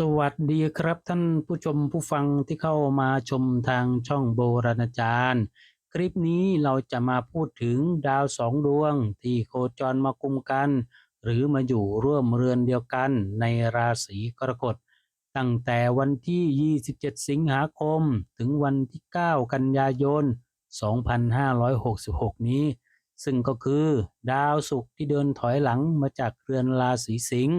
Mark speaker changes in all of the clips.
Speaker 1: สวัสดีครับท่านผู้ชมผู้ฟังที่เข้ามาชมทางช่องโบราณจารย์ คลิปนี้เราจะมาพูดถึงดาวสองดวง ที่โคจรมากุมกัน หรือมาอยู่ร่วมเรือนเดียวกันในราศีกรกฎตั้งแต่วันที่ 27 สิงหาคม ถึงวันที่ 9 กันยายน 2566 นี้ ซึ่งก็คือดาวศุกร์ที่เดินถอยหลังมาจากเรือนราศีสิงห์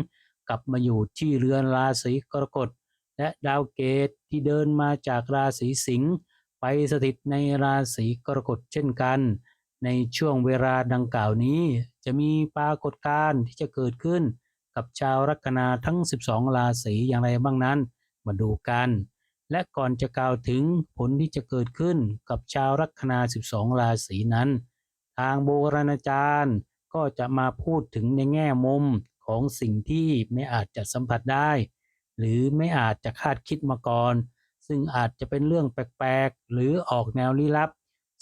Speaker 1: กลับมาอยู่ที่เรือนราศีกรกฎ และดาวเกตที่เดินมาจากราศีสิงห์ไปสถิตในราศีกรกฎเช่นกัน ในช่วงเวลาดังกล่าวนี้ จะมีปรากฏการณ์ที่จะเกิดขึ้น กับชาวลัคนาทั้ง 12 ราศีอย่างไรบ้างนั้น มาดูกัน และก่อนจะกล่าวถึงผลที่จะเกิดขึ้นกับชาวลัคนา 12 ราศีนั้น ทางโบราณจารย์ก็จะมาพูดถึงในแง่มุม ของสิ่งที่ไม่อาจจะสัมผัสได้ หรือไม่อาจจะคาดคิดมาก่อน ซึ่งอาจจะเป็นเรื่องแปลกๆ หรือออกแนวลี้ลับ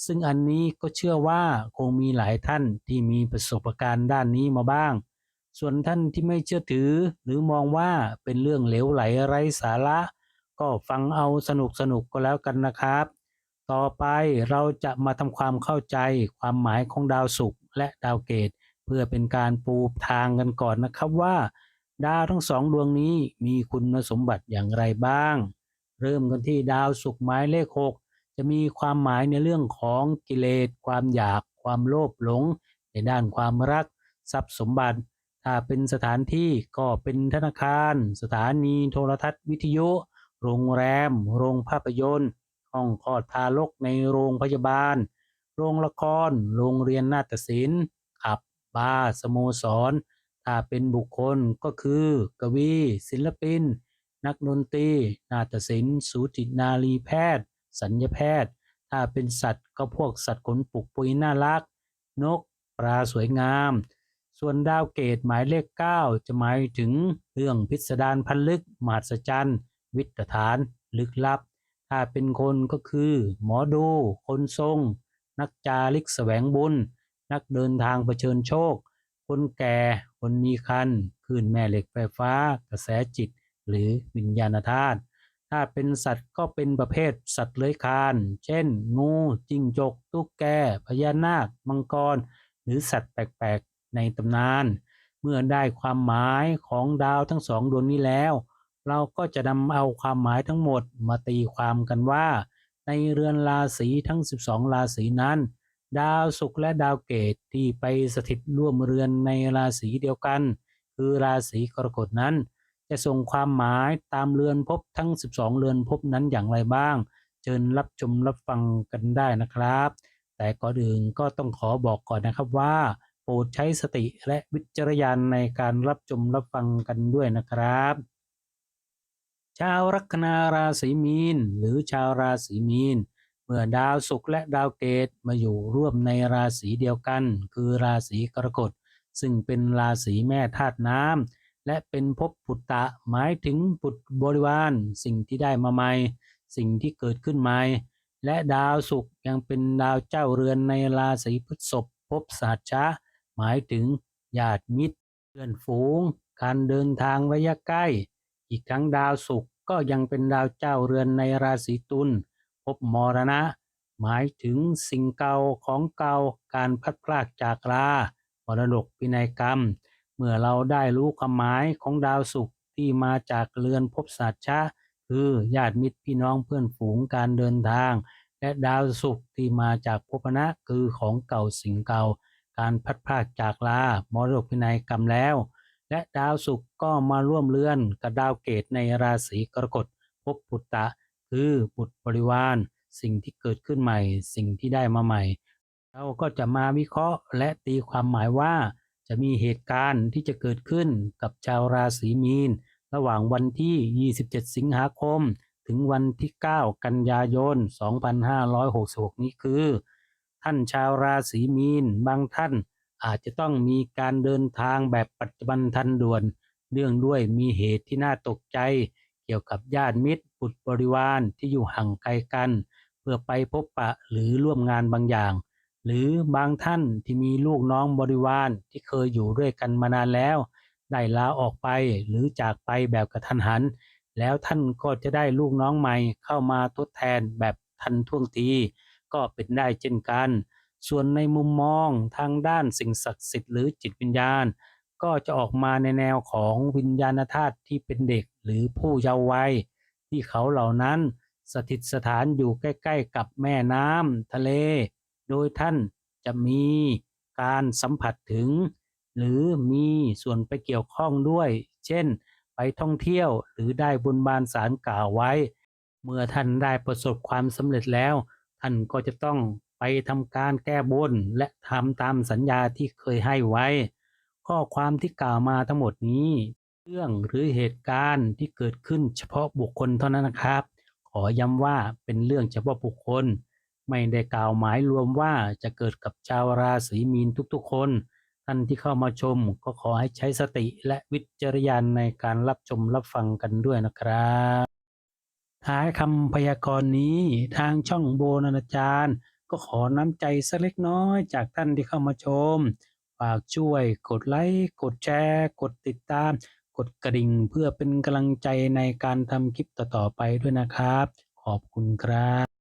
Speaker 1: ซึ่งอันนี้ก็เชื่อว่าคงมีหลายท่านที่มีประสบการณ์ด้านนี้มาบ้าง ส่วนท่านที่ไม่เชื่อถือ หรือมองว่าเป็นเรื่องเหลวไหลไร้สาระ ก็ฟังเอาสนุกสนุกๆก็แล้วกันนะครับ ต่อไปเราจะมาทำความเข้าใจความหมายของดาวศุกร์และดาวเกต เพื่อเป็นการปูทางกันก่อนนะครับว่า ดาวทั้งสองดวงนี้มีคุณสมบัติอย่างไรบ้าง เริ่มกันที่ดาวศุกร์หมายเลขหกจะมีความหมายในเรื่องของกิเลส ความอยาก ความโลภหลง ในด้านความรัก ทรัพย์สมบัติถ้าเป็นสถานที่ก็เป็นธนาคาร สถานีโทรทัศน์วิทยุ โรงแรม โรงภาพยนตร์ ห้องคลอดทารกในโรงพยาบาล โรงละคร โรงเรียนนาฏศิลป์ บาร์สโมสร ถ้าเป็นบุคคลก็คือ กวี ศิลปิน นักดนตรี นาฏศิลป์ สูตินารีแพทย์ สัญญแพทย์ ถ้าเป็นสัตว์ก็พวกสัตว์ขนปุกปุยน่ารัก นก ปลาสวยงาม ส่วนดาวเกตหมายเลข 9 จะหมายถึงเรื่องพิสดารพันลึกมหัศจรรย์วิตฐาน ลึกลับ ถ้าเป็นคนก็คือ หมอดู คนทรง นักจาริกแสวงบุญ นักเดินทางเผชิญโชค คนแก่ คนมีคันคลื่นแม่เหล็กไฟฟ้า กระแสจิต หรือวิญญาณธาตุถ้าเป็นสัตว์ก็เป็นประเภทสัตว์เลื้อยคลาน เช่น งูจิ้งจก ตุ๊กแก พญานาค มังกร หรือสัตว์แปลกๆ ในตำนาน เมื่อได้ความหมายของดาวทั้งสองดวงนี้แล้ว เราก็จะนำเอาความหมายทั้งหมดมาตีความกันว่า ในเรือนราศีทั้ง 12 ราศีนั้น ดาวศุกร์และดาวเกตที่ไปสถิตร่วมเรือนในราศีเดียวกัน คือราศีกรกฎนั้น จะส่งความหมายตามเรือนภพทั้ง 12 เรือนภพนั้นอย่างไรบ้าง เชิญรับชมรับฟังกันได้นะครับ แต่ก่อนอื่นก็ต้องขอบอกก่อนนะครับว่าโปรดใช้สติและวิจารณญาณในการรับชมรับฟังกันด้วยนะครับ ชาวลัคนาราศีมีน หรือชาวราศีมีน เมื่อดาวศุกร์และดาวเกตมาอยู่ร่วมในราศีเดียวกัน คือราศีกรกฎซึ่งเป็นราศีแม่ธาตุน้ำและเป็นภพปุตตะหมายถึงปุตบริวาร สิ่งที่ได้มาใหม่ สิ่งที่เกิดขึ้นใหม่ และดาวศุกร์ยังเป็นดาวเจ้าเรือนในราศีพฤษภภพสัจจะหมายถึงญาติมิตรเพื่อนฝูง การเดินทางระยะใกล้ อีกทั้งดาวศุกร์ก็ยังเป็นดาวเจ้าเรือนในราศีตุล ภพมรณะ หมายถึงสิ่งเก่าของเก่าการพัดพรากจากลามรดกพินัยกรรม เมื่อเราได้รู้ความหมายของดาวศุกร์ที่มาจากเรือนภพสัจจะคือญาติมิตรพี่น้องเพื่อนฝูงการเดินทาง และดาวศุกร์ที่มาจากภพนะคือของเก่าสิ่งเก่า การพัดพรากจากลามรดกพินัยกรรมแล้ว และดาวศุกร์ก็มาร่วมเรือนกับดาวเกตในราศีกรกฎภพปุตตะ คือบุตรบริวาร สิ่งที่เกิดขึ้นใหม่ สิ่งที่ได้มาใหม่ เราก็จะมาวิเคราะห์และตีความหมายว่า จะมีเหตุการณ์ที่จะเกิดขึ้นกับชาวราศีมีน ระหว่างวันที่ 27 สิงหาคม ถึงวันที่ 9 กันยายน 2566 นี้คือ ท่านชาวราศีมีนบางท่านอาจจะต้องมีการเดินทางแบบปัจจุบันทันด่วนเนื่องด้วยมีเหตุที่น่าตกใจ เกี่ยวกับญาติมิตร บุตรบริวารที่อยู่ห่างไกลกัน เพื่อไปพบปะหรือร่วมงานบางอย่าง หรือบางท่านที่มีลูกน้องบริวารที่เคยอยู่ด้วยกันมานานแล้ว ได้ลาออกไปหรือจากไปแบบกระทันหัน แล้วท่านก็จะได้ลูกน้องใหม่เข้ามาทดแทนแบบทันท่วงที ก็เป็นได้เช่นกัน ส่วนในมุมมองทางด้านสิ่งศักดิ์สิทธิ์หรือจิตวิญญาณก็จะออกมาในแนวของวิญญาณธาตุที่เป็นเด็กหรือผู้เยาว์วัย ที่เขาเหล่านั้นสถิตสถานอยู่ใกล้ๆกับแม่น้ำทะเล โดยท่านจะมีการสัมผัสถึง หรือมีส่วนไปเกี่ยวข้องด้วย เช่น ไปท่องเที่ยวหรือได้บุญบานสารกล่าวไว้ เมื่อท่านได้ประสบความสำเร็จแล้ว ท่านก็จะต้องไปทำการแก้บนและทำตามสัญญาที่เคยให้ไว้ ข้อความที่กล่าวมาทั้งหมดนี้ เรื่องหรือเหตุการณ์ที่เกิดขึ้นเฉพาะบุคคลเท่านั้นนะครับ ขอย้ำว่าเป็นเรื่องเฉพาะบุคคล ไม่ได้กล่าวหมายรวมว่าจะเกิดกับชาวราศีมีนทุกๆ คน ท่านที่เข้ามาชมก็ขอให้ใช้สติและวิจารณญาณในการรับชมรับฟังกันด้วยนะครับ ท้ายคำพยากรณ์นี้ทางช่องโบนานาจารย์ ก็ขอน้ำใจสักเล็กน้อยจากท่านที่เข้ามาชม ฝากช่วยกดไลค์กดแชร์ กดติดตาม กดกระดิ่งเพื่อเป็นกำลังใจในการทำคลิปต่อๆไปด้วยนะครับ ขอบคุณครับ